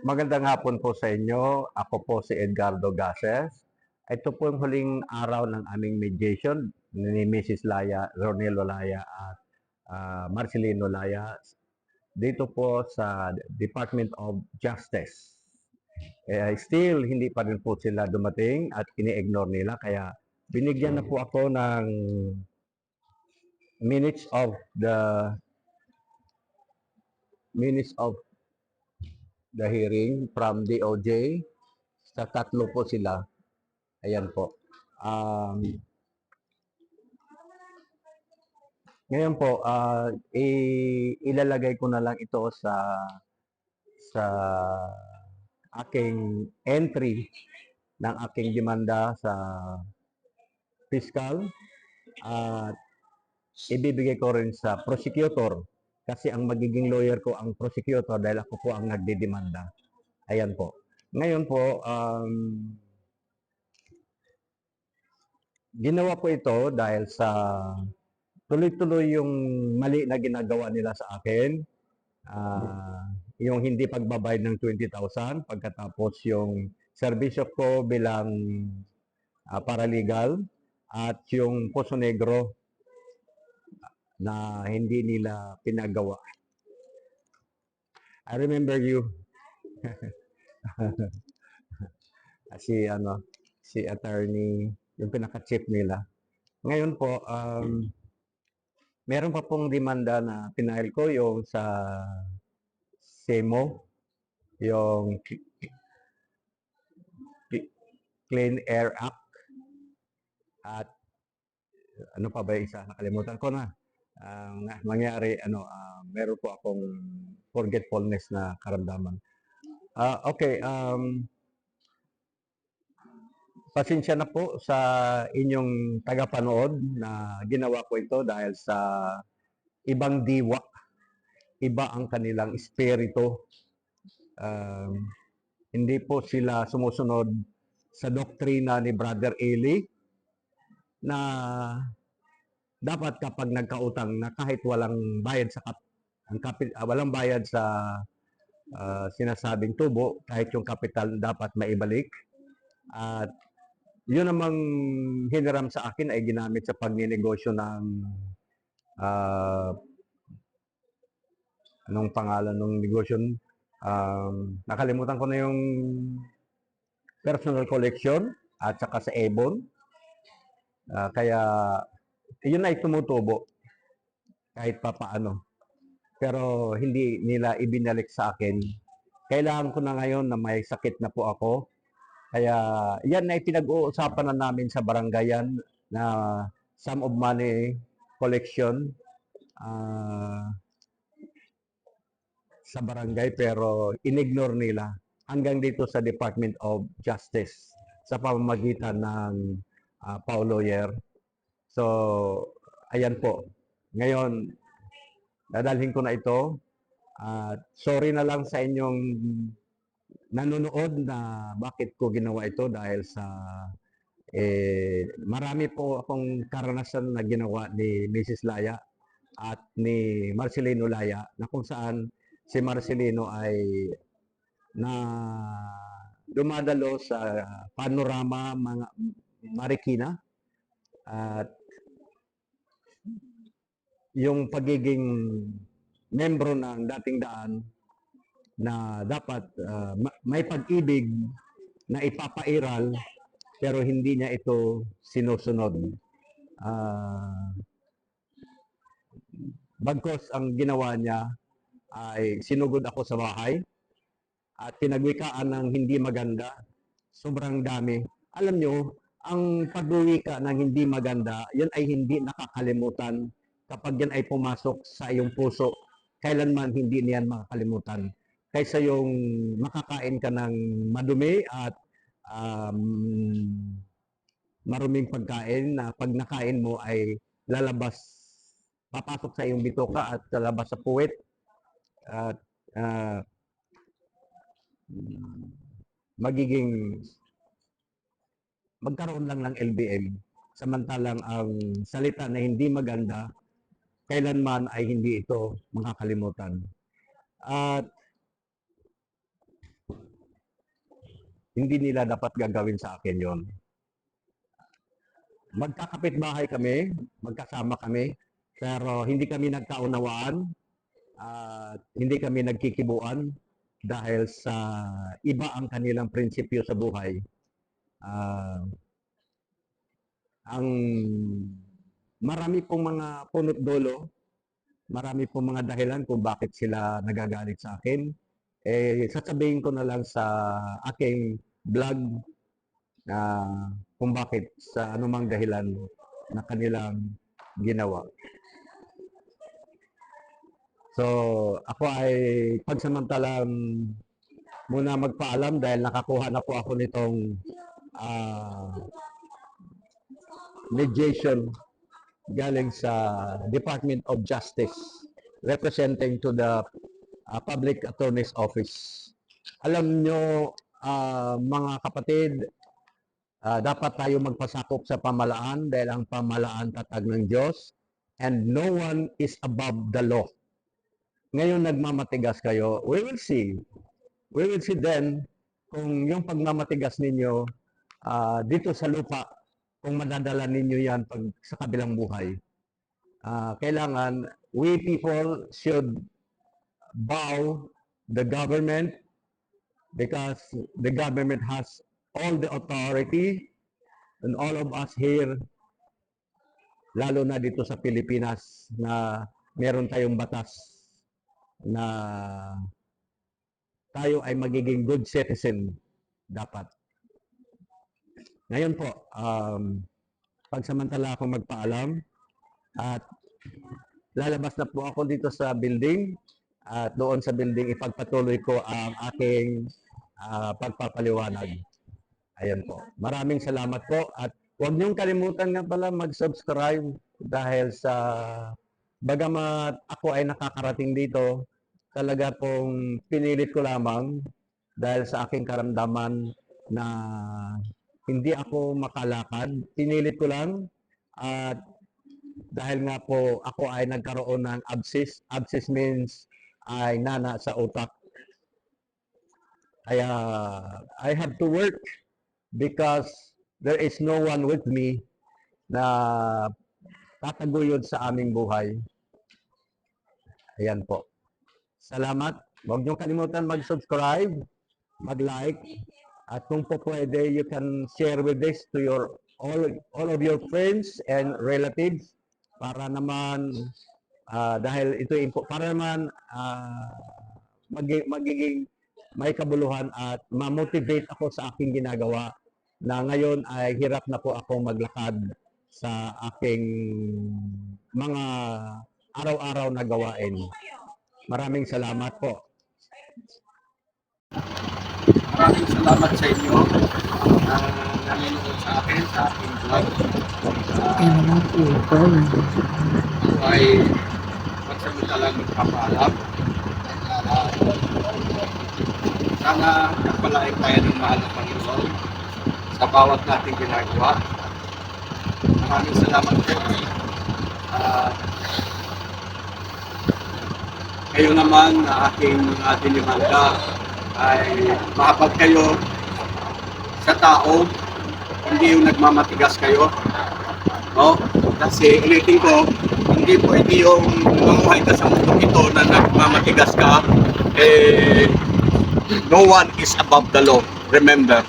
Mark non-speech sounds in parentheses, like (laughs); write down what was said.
Magandang hapon po sa inyo. Ako po si Edgardo Gases. Ito po yung huling araw ng aming mediation ni Mrs. Laya, Ronelo Laya at ah, Marcelino Laya dito po sa Department of Justice. Eh, still, hindi pa rin po sila dumating at ini-ignore nila. Kaya binigyan na po ako ng minutes of the minutes of the hearing from DOJ. Sa tatlo po sila. Ayan po. Um, ngayon po, i- ilalagay ko na lang ito sa sa aking entry ng aking demanda sa fiscal at ibibigay ko rin sa prosecutor kasi ang magiging lawyer ko ang prosecutor dahil ako po ang nagdidemanda. Ayan po. Ngayon po, um, ginawa ko ito dahil sa tuloy-tuloy yung mali na ginagawa nila sa akin. Ah, yung hindi pagbabayad ng 20,000 pagkatapos yung serbisyo ko bilang ah, paralegal at yung Poso Negro na hindi nila pinagawa. I remember you. (laughs) si ano, si attorney, yung pinaka-chief nila. Ngayon po, um, meron pa pong demanda na pinail ko yung sa SEMO, yung Cl- Cl- Clean Air Act at ano pa ba yung isa? Nakalimutan ko na. Na- mangyari, ano, ah, meron po akong forgetfulness na karamdaman. Ah, okay, um, pasensya na po sa inyong tagapanood na ginawa ko ito dahil sa ibang diwa. Iba ang kanilang espiritu. Um, hindi po sila sumusunod sa doktrina ni Brother Eli na dapat kapag nagkautang na kahit walang bayad sa kap, ang kapit, ah, walang bayad sa ah, sinasabing tubo, kahit yung kapital dapat maibalik. At yun namang hiniram sa akin ay ginamit sa pagninegosyo ng ah, anong pangalan ng negosyo? Um, nakalimutan ko na yung personal collection at saka sa Avon. Ah, kaya yun ay tumutubo kahit pa paano. Pero hindi nila ibinalik sa akin. Kailangan ko na ngayon na may sakit na po ako. Kaya yan ay pinag-uusapan na namin sa barangayan na sum of money collection ah, sa barangay pero inignore nila hanggang dito sa Department of Justice sa pamamagitan ng uh, Pao Lawyer. So, ayan po. Ngayon, dadalhin ko na ito. At sorry na lang sa inyong nanonood na bakit ko ginawa ito dahil sa eh, marami po akong karanasan na ginawa ni Mrs. Laya at ni Marcelino Laya na kung saan si Marcelino ay na dumadalo sa panorama mga Marikina at yung pagiging membro ng dating daan na dapat ma- may pag-ibig na ipapairal pero hindi niya ito sinusunod. Ah, bagkos ang ginawa niya ay sinugod ako sa bahay at pinagwikaan ng hindi maganda. Sobrang dami. Alam nyo, ang pagwika ng hindi maganda, yan ay hindi nakakalimutan kapag yan ay pumasok sa iyong puso. Kailanman hindi niyan makakalimutan. Kaysa yung makakain ka ng madumi at um, maruming pagkain na pag nakain mo ay lalabas, papasok sa iyong bitoka at lalabas sa puwet. At ah, magiging magkaroon lang ng LBM samantalang ang salita na hindi maganda kailanman ay hindi ito makakalimutan. At hindi nila dapat gagawin sa akin yon. Magkakapit bahay kami, magkasama kami, pero hindi kami nagkaunawaan at hindi kami nagkikibuan dahil sa iba ang kanilang prinsipyo sa buhay. Ah, ang marami pong mga punot dulo, marami pong mga dahilan kung bakit sila nagagalit sa akin. Eh, sasabihin ko na lang sa aking vlog na kung bakit sa anumang dahilan na kanilang ginawa. So, ako ay pagsamantalang muna magpaalam dahil nakakuha na po ako nitong ah, mediation galing sa Department of Justice representing to the ah, Public Attorney's Office. Alam nyo, ah, mga kapatid, ah, dapat tayo magpasakop sa pamalaan dahil ang pamalaan tatag ng Diyos and no one is above the law. Ngayon nagmamatigas kayo, we will see. We will see then kung yung pagmamatigas ninyo ah, dito sa lupa, kung madadala ninyo yan pag sa kabilang buhay. Ah, kailangan, we people should bow the government because the government has all the authority and all of us here, lalo na dito sa Pilipinas na meron tayong batas na tayo ay magiging good citizen dapat. Ngayon po, um, pagsamantala ako magpaalam at lalabas na po ako dito sa building at doon sa building ipagpatuloy ko ang aking ah, pagpapaliwanag. Ayan po. Maraming salamat po at huwag niyong kalimutan nga pala mag-subscribe dahil sa bagamat ako ay nakakarating dito, talaga pong pinilit ko lamang dahil sa aking karamdaman na hindi ako makalakad. Pinilit ko lang at dahil nga po ako ay nagkaroon ng abscess. Abscess means ay nana sa utak. Kaya I have to work because there is no one with me na tataguyod sa aming buhay. Ayan po. Salamat. Huwag niyo kalimutan mag-subscribe, mag-like, at kung po pwede, you can share with this to your all all of your friends and relatives para naman ah, dahil ito para naman ah, magi- magiging may kabuluhan at ma-motivate ako sa aking ginagawa na ngayon ay hirap na po ako maglakad sa aking mga araw-araw na gawain. Maraming salamat po. Maraming salamat sa inyo na nanonood sa akin sa aking vlog. Ako ay magsamantalang magpapaalam. Ah, sana nagpalain tayo ng mahal ng Panginoon sa bawat nating ginagawa. Maraming salamat po. Ah, kayo naman na aking mga dinimanda ay makapag kayo sa tao, hindi yung nagmamatigas kayo. No? Kasi ulitin ko, hindi hindi yung mamuhay ka sa mundo ito na nagmamatigas ka, eh, no one is above the law. Remember,